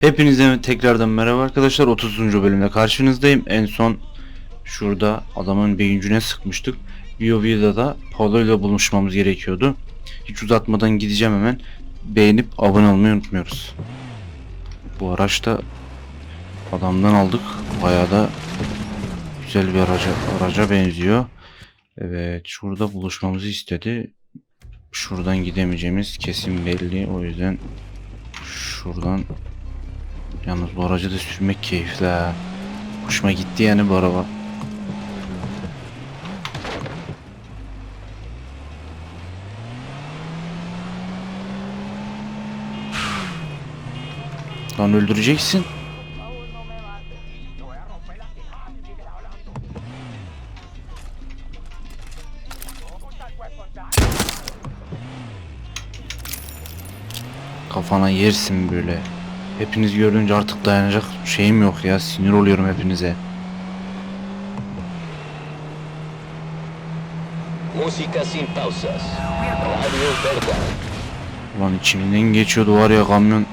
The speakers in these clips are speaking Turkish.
Hepinize tekrardan merhaba arkadaşlar. 30. bölümde karşınızdayım. En son şurada adamın beyincine sıkmıştık. BioV'da da Paulo ile buluşmamız gerekiyordu. Hiç uzatmadan gideceğim hemen. Beğenip abone olmayı unutmuyoruz. Bu araçta adamdan aldık. Bayağı da güzel bir araca, araca benziyor. Evet şurada buluşmamızı istedi. Şuradan gidemeyeceğimiz kesin belli. O yüzden şuradan Yalnız bu aracı da sürmek keyifli ha. Hoşuma gitti yani bu araba. Lan öldüreceksin. Kafana yersin böyle. Hepiniz görünce artık dayanacak şeyim yok ya. Sinir oluyorum hepinize. Música sin pausas. Ulan içimden geçiyordu var ya kamyon.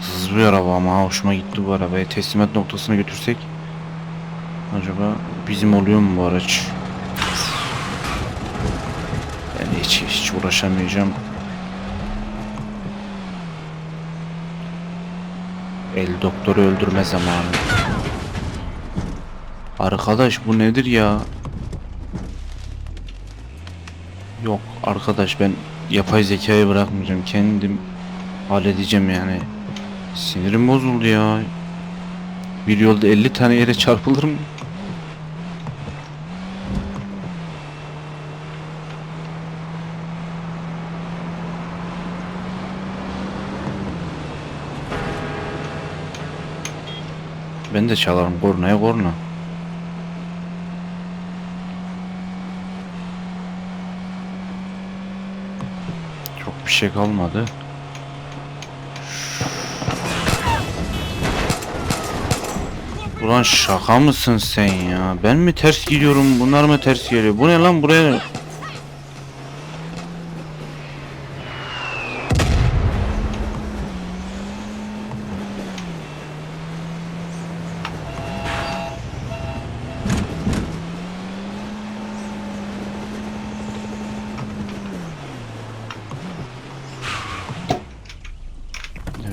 Hızlı bir araba ama hoşuma gitti bu arabayı. Teslimat noktasına götürsek. Acaba bizim oluyor mu bu araç? Ben hiç, hiç uğraşamayacağım. El doktoru öldürme zamanı. Arkadaş bu nedir ya? Yok arkadaş ben yapay zekayı bırakmayacağım. Kendim halledeceğim yani. Sinirim bozuldu ya. Bir yolda 50 tane yere çarpılır mı? Ben de çalarım kornaya korna. Çok bir şey kalmadı. Ulan şaka mısın sen ya? Ben mi ters gidiyorum? Bunlar mı ters geliyor? Bu ne lan buraya?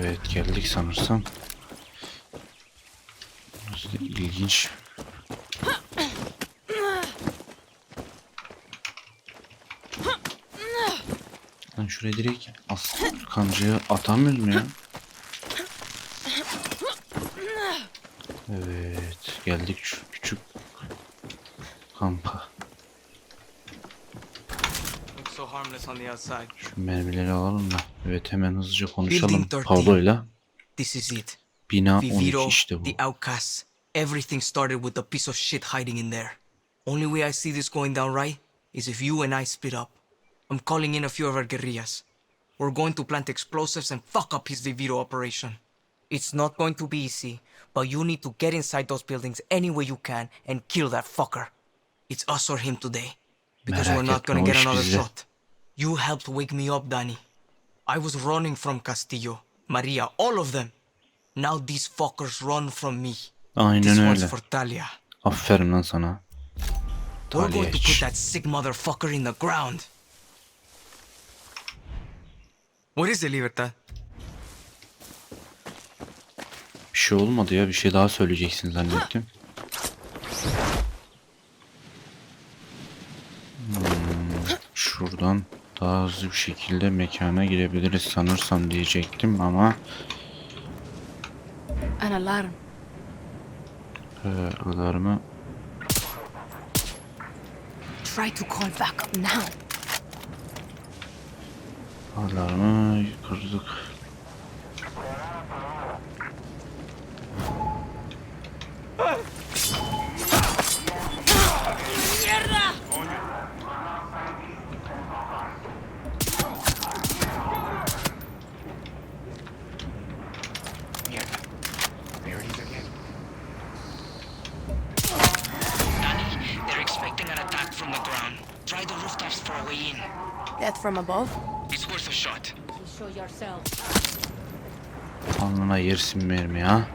Evet geldik sanırsam. Burası da ilginç. Lan şuraya direkt as kancayı atamıyoruz mu ya? Evet geldik şu küçük kampa. Şu mermileri alalım da. Evet hemen hızlıca konuşalım Building 13. Pablo'yla. This is it. Bina 12 Viviro, işte bu. the outcasts. Everything started with a piece of shit hiding in there. Only way I see this going down right is if you and I split up. I'm calling in a few of our guerrillas. We're going to plant explosives and fuck up his Viviro operation. It's not going to be easy, but you need to get inside those buildings any way you can and kill that fucker. It's us or him today. Because Merak we're not gonna get another bizde. shot. You helped wake me up, Danny. I was running from Castillo, Maria, all of them. Now these fuckers run from me. Aynen This one's öyle. for Talia. Oh, Aferin lan sana. We're going to put that sick motherfucker in the ground. What is it, Libertad? Bir şey olmadı ya. Bir şey daha söyleyeceksin zannettim. Hmm, şuradan daha hızlı bir şekilde mekana girebiliriz sanırsam diyecektim ama An alarm. e, alarmı Try to call back up now. alarmı kırdık. They're expecting an attack from the ground. Try the rooftops for a way in. Death from above? It's worth a shot. Show yourself. Alnına yersin mermi ya.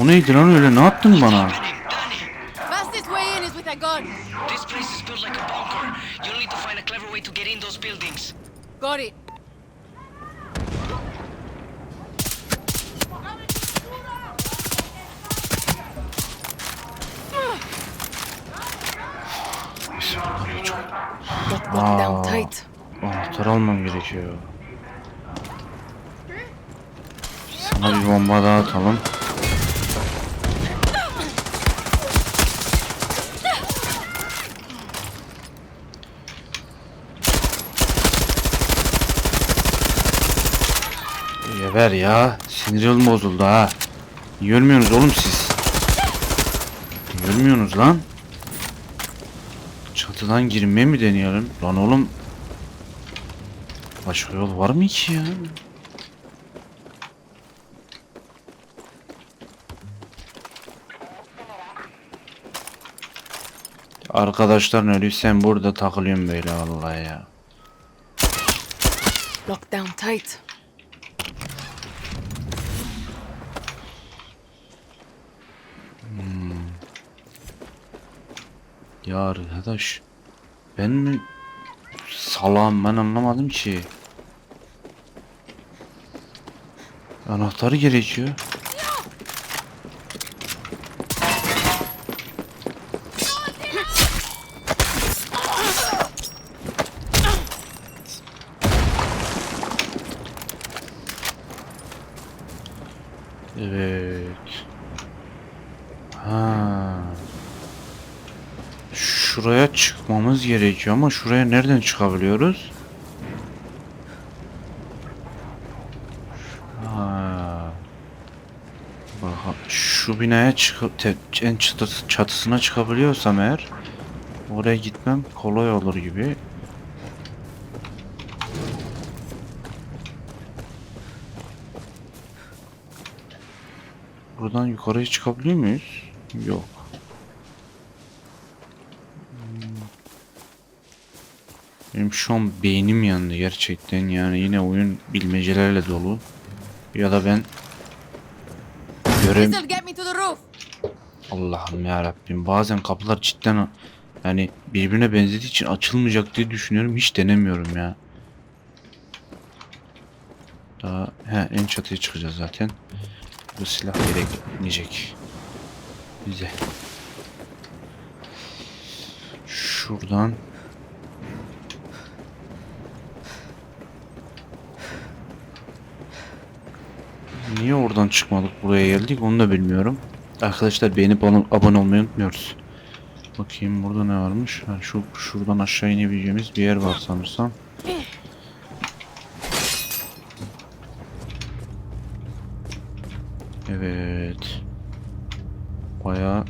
O neydi lan öyle ne yaptın bana? Fastest way in is with a gun. This place is built like a bunker. You'll need to find a clever way to get in those buildings. Got it. Aa. Anahtar almam gerekiyor. Sana bir bomba daha atalım. Ver ya. Sinirim bozuldu ha. Görmüyorsunuz oğlum siz. Görmüyorsunuz lan. Çatıdan girmeye mi deneyelim? Lan oğlum Başka yol var mı ki ya? Arkadaşlar ölü sen burada takılıyorsun böyle vallahi ya. Locked down tight. Ya arkadaş ben mi salam ben anlamadım ki. Anahtarı gerekiyor. Evet. Ha. Şuraya çıkmamız gerekiyor ama şuraya nereden çıkabiliyoruz? Şu binaya çıkıp en çatısı, çatısına çıkabiliyorsam eğer oraya gitmem kolay olur gibi. Buradan yukarıya çıkabiliyor muyuz? Yok. Benim şu an beynim yandı gerçekten yani yine oyun bilmecelerle dolu. Ya da ben roof. Allah'ım ya Rabbim bazen kapılar cidden yani birbirine benzediği için açılmayacak diye düşünüyorum hiç denemiyorum ya. Daha he en çatıya çıkacağız zaten. Bu silah gerekmeyecek bize. Şuradan Niye oradan çıkmadık buraya geldik onu da bilmiyorum. Arkadaşlar beğenip abone- olmayı unutmuyoruz. Bakayım burada ne varmış? Ha, şu şuradan aşağı inebileceğimiz bir yer var sanırsam. Evet. Bayağı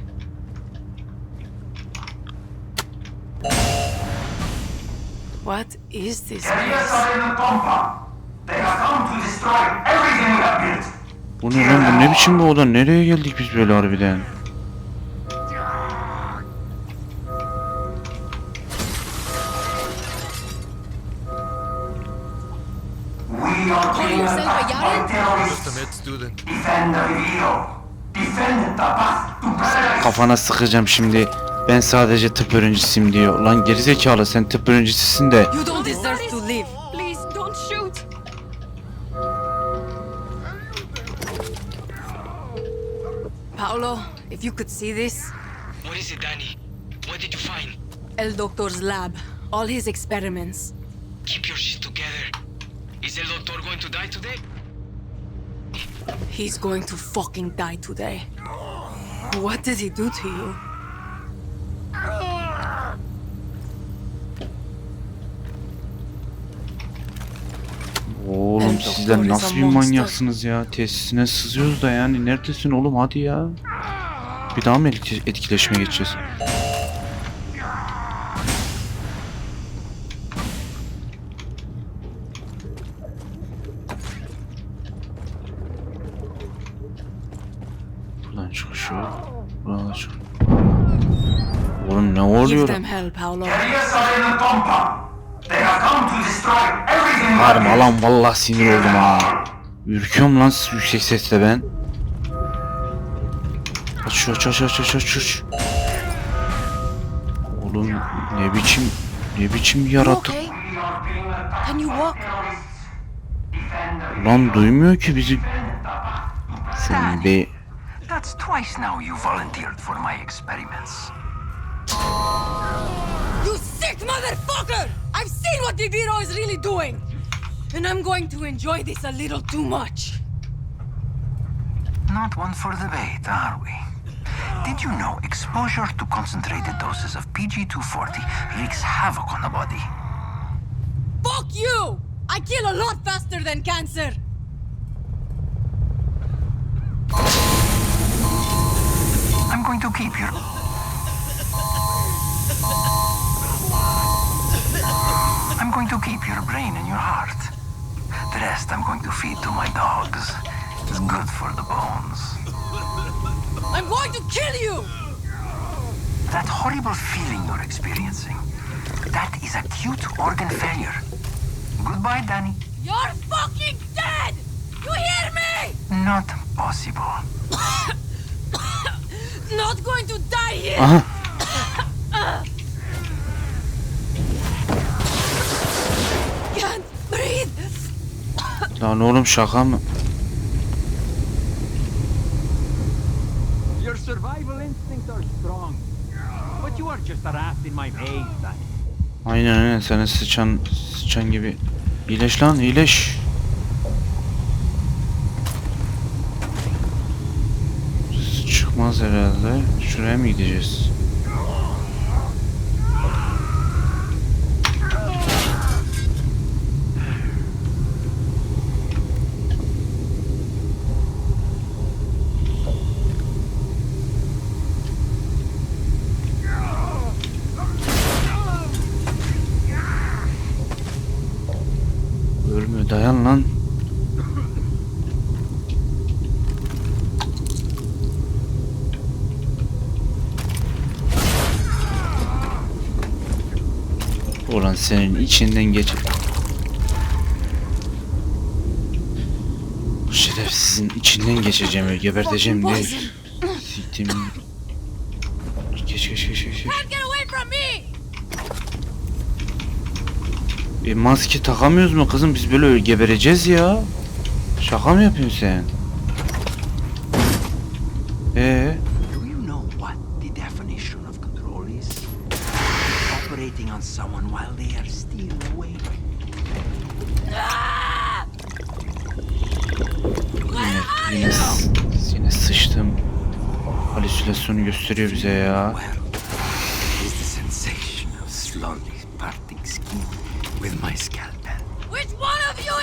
What is this place? They have come to destroy everything we have built. Bu ne lan bu ne biçim bu oda? Nereye geldik biz böyle harbiden? Kafana sıkacağım şimdi. Ben sadece tıp öğrencisiyim diyor. Lan gerizekalı sen tıp öğrencisisin de. İf you could see this, What is it, Danny? What did you find? El Doctor's lab, all his experiments. Keep your shit together. Is El Doctor going to die today? He's going to fucking die today. What did he do to you? Oğlum sizler nasıl bir manyaksınız ya? Tesisine sızıyoruz da yani. Neredesin oğlum hadi ya. Bir daha mı etki- etkileşime geçeceğiz? Çıkış yok. Buradan çık. Oğlum ne oluyor? Harma lan vallahi sinir oldum ha. Ürküyorum lan yüksek sesle ben. Aç aç aç aç aç aç aç. Oğlum ne biçim ne biçim yaratık. Lan duymuyor ki bizi. Senin be That's twice now you volunteered for my experiments. You sick motherfucker! I've seen what Viviro is really doing! And I'm going to enjoy this a little too much. Not one for debate, are we? Did you know exposure to concentrated doses of PG-240 wreaks havoc on the body? Fuck you! I kill a lot faster than cancer! I'm going to keep your... I'm going to keep your brain and your heart. The rest I'm going to feed to my dogs. It's good for the bones. I'm going to kill you! That horrible feeling you're experiencing, that is acute organ failure. Goodbye, Danny. You're fucking dead! You hear me? Not possible. Not going to die here! Aha Can't breathe! lan oğlum şaka mı? Your survival instincts are strong. But you are just a rat in my maze, Danny. Aynen aynen sana sıçan sıçan gibi. İyileş lan iyileş. Çıkmaz herhalde. Şuraya mı gideceğiz? Ulan senin içinden geç. Bu şerefsizin içinden geçeceğim ve geberteceğim diye. Siktim. Geç geç geç geç. geç. Get away from me! E maske takamıyoruz mu kızım? Biz böyle gebereceğiz ya. Şaka mı yapıyorsun sen?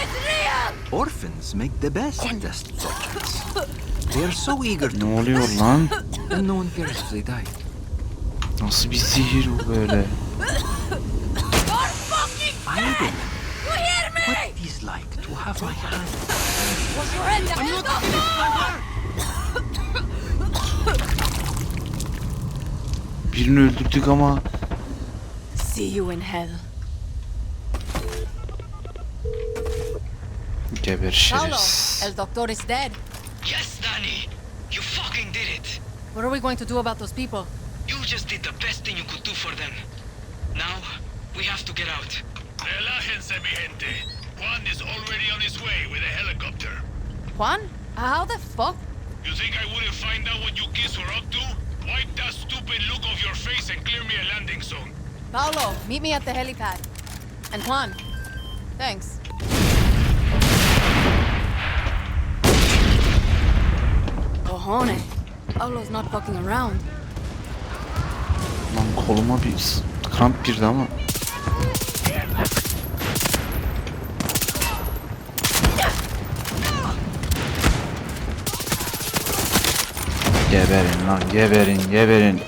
İs real? Orphans make the best test subjects. They are so eager Ne to oluyor lan? and no one cares if they die. Nasıl bir zehir o böyle? You're fucking Aiden, You hear me? what it is like to have my hand. Birini öldürdük ama See you in hell. geber şerefsiz. el doctor is dead. Yes, Danny! You fucking did it! What are we going to do about those people? You just did the best thing you could do for them. Now, we have to get out. Relájense, mi gente. Juan is already on his way with a helicopter. Juan? How the fuck? You think I wouldn't find out what you kids were up to? Wipe that stupid look off your face and clear me a landing zone. Paolo, meet me at the helipad. And Juan, thanks. Cojones. Paolo's not fucking around. Lan koluma bir kramp girdi ama. Geberin lan geberin geberin.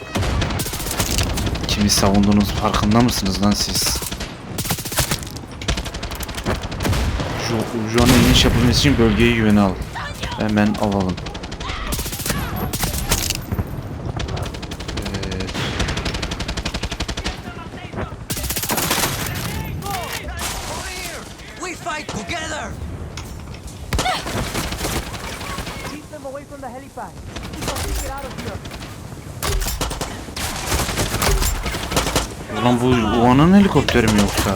Kimi savunduğunuz farkında mısınız lan siz? Şu Ujuan'ın iniş yapılması için bölgeyi güvene al. Hemen alalım. We fight together! The helipad. We gotta get out of here. Ulan bu Uan'ın helikopteri mi yoksa?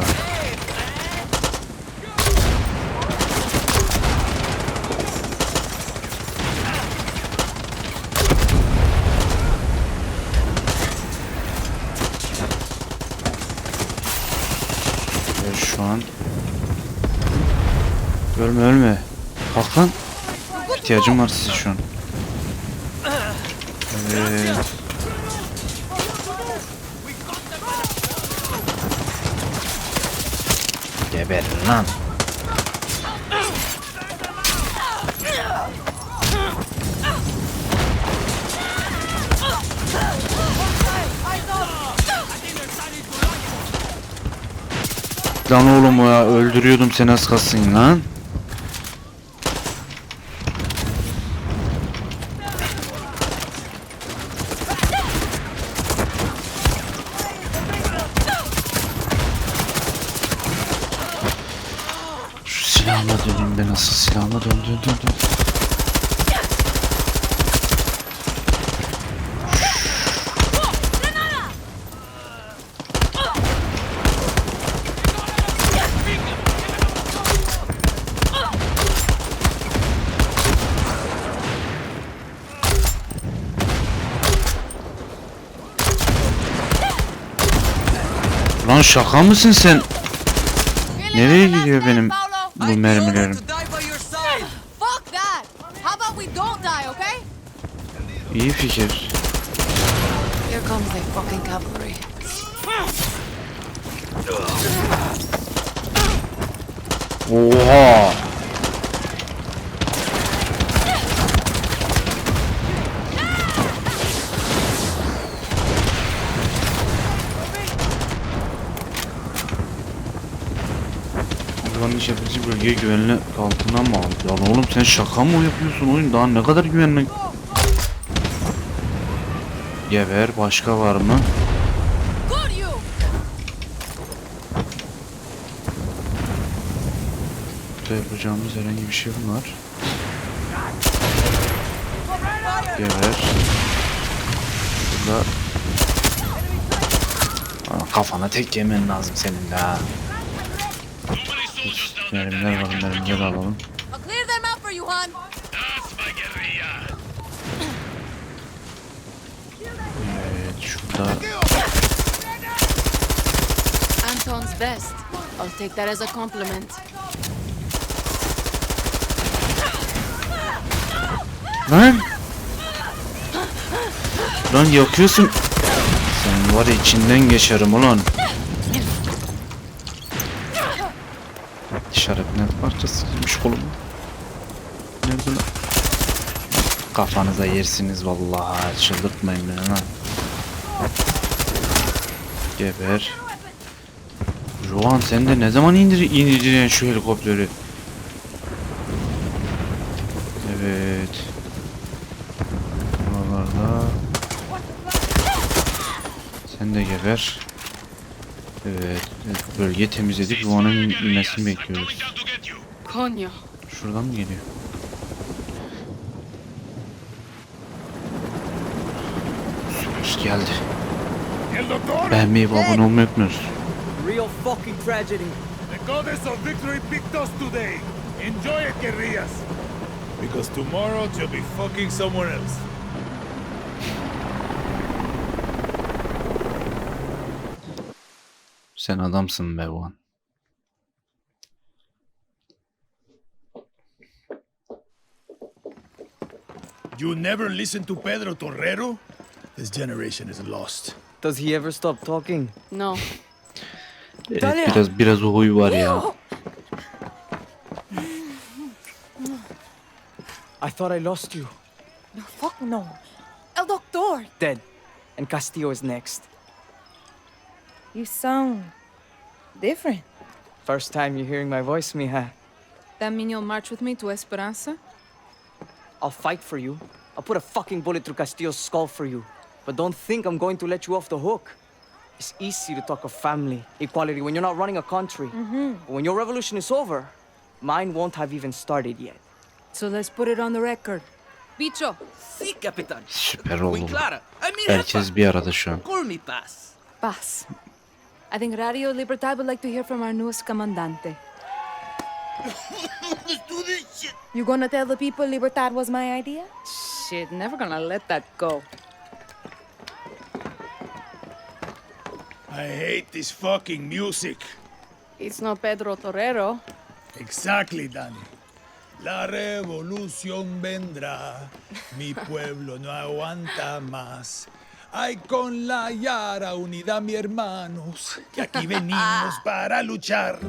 Şu an Ölme ölme. Kalk lan. İhtiyacım var size şu an. Evet. Geber lan. Lan oğlum ya öldürüyordum seni az kalsın lan. Lan şaka mısın sen? Nereye gidiyor benim bu mermilerim? die by your side. Fuck that! How about we don't die, okay? İyi fikir. Here comes the fucking cavalry. Oha! Güvenli yapıcı bölgeye güvenli altına mı aldı? Lan oğlum sen şaka mı yapıyorsun oyun? Daha ne kadar güvenli? Geber başka var mı? Burada yapacağımız herhangi bir şey var? Geber. Burada... Aa, kafana tek yemen lazım senin de ha. Too many soldiers down there, Mermiler var, mermileri alalım. Evet, şurada Anton's best. I'll take that as a compliment. Lan! Lan yakıyorsun. Sen var ya içinden geçerim ulan. İşaretler parçası girmiş kolum. Nerede lan? Kafanıza yersiniz vallahi çıldırtmayın beni lan. Geber. Johan sen de ne zaman indir indireceksin şu helikopteri? Evet. Buralarda. Sen de geber. Evet. Bölge temizledik. Ruan'ın inmesini bekliyoruz. Coño. Şuradan mı geliyor? Süper geldi. Beğenmeyi ve abone olmayı unutmuyoruz. Real fucking tragedy. The goddess of victory picked us today. Enjoy it, guerrillas. Because tomorrow you'll be fucking somewhere else. Sen adamsın be Juan. You never listen to Pedro Torrero? This generation is lost. Does he ever stop talking? No. Evet, biraz biraz o huy var ya. I thought I lost you. No, fuck no. El Doctor! Dead. And Castillo is next. You sound different. First time you're hearing my voice, mija. That mean you'll march with me to Esperanza? I'll fight for you. I'll put a fucking bullet through Castillo's skull for you. But don't think I'm going to let you off the hook. It's easy to talk of family, equality when you're not running a country. Mm-hmm. But when your revolution is over, mine won't have even started yet. So let's put it on the record. Bicho, Sí, Capitán. Süper Muy oldu. clara. I mean, Herkes bir arada şu an. call me Paz. Paz. I think Radio Libertad would like to hear from our newest commandante. Let's do this shit. you gonna tell the people Libertad was my idea? Shit, never gonna let that go. I hate this fucking music. It's no Pedro Torero. Exactly, Danny. La revolución vendrá, mi pueblo no aguanta más. Ay, con la Yara unida, mi hermanos, que aquí venimos para luchar.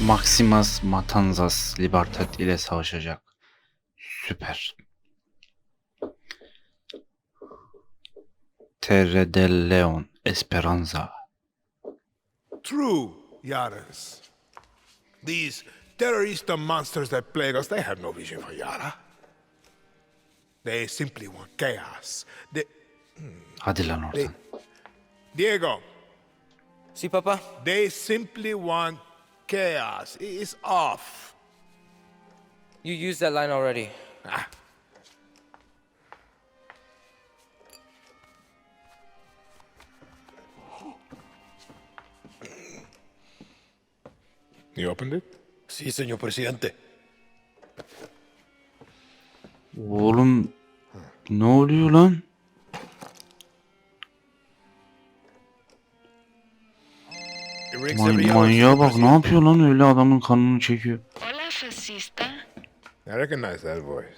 Maximus Matanzas Libertad ile savaşacak. Süper. Terre del Leon Esperanza. True, Yaras. These terrorist monsters that plague us, they have no vision for Yara. They simply want chaos. They, Hadi lan oradan. Diego, See, Papa? they simply want chaos. It's off. You used that line already. You opened it? Sí, señor presidente. Oğlum ne oluyor lan? It rings Man- every hour, manyağa Mr. bak ne President. yapıyor lan öyle adamın kanını çekiyor. Hola, fascista. I recognize that voice.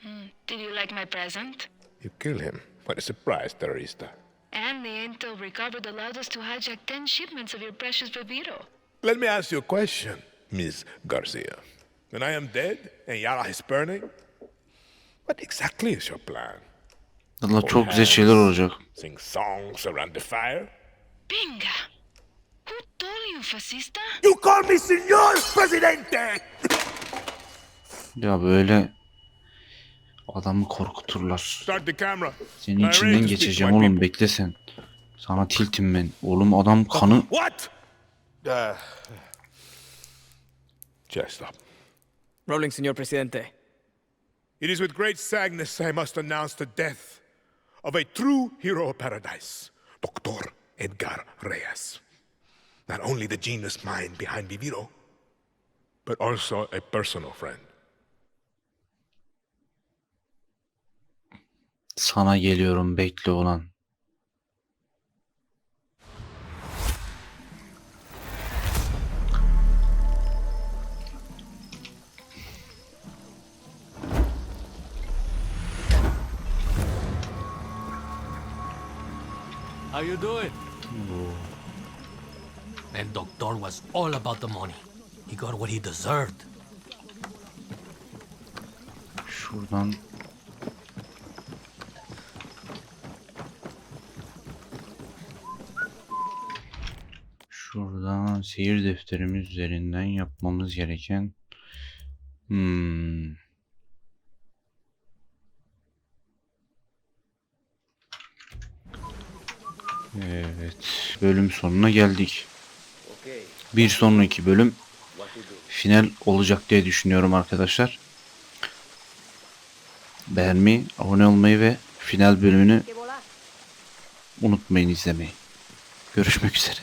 Hmm, did you like my present? You kill him. What a surprise, terrorista. And the intel recovered allowed us to hijack 10 shipments of your precious Viviro. Let me ask you a question, Ms. Garcia. When I am dead and Yara is burning, what exactly is your plan? Allah çok güzel şeyler olacak. Sing songs around the fire? Binga! Who told you, fascista? You call me Señor Presidente! Ya böyle adamı korkuturlar. Start the camera. Senin içinden geçeceğim oğlum bekle sen. Sana tiltim ben. Oğlum adam kanı What? Uh, just stop. Rolling, Senor Presidente. It is with great sadness I must announce the death of a true hero of paradise, Dr. Edgar Reyes. Not only the genius mind behind Viviro, but also a personal friend. sana geliyorum bekle ulan. How you doing? And Doctor was all about the money. He got what he deserved. Şuradan Şuradan seyir defterimiz üzerinden yapmamız gereken hmm. Evet, bölüm sonuna geldik. Bir sonraki bölüm final olacak diye düşünüyorum arkadaşlar. Beğenmeyi, abone olmayı ve final bölümünü unutmayın izlemeyi. Görüşmek üzere.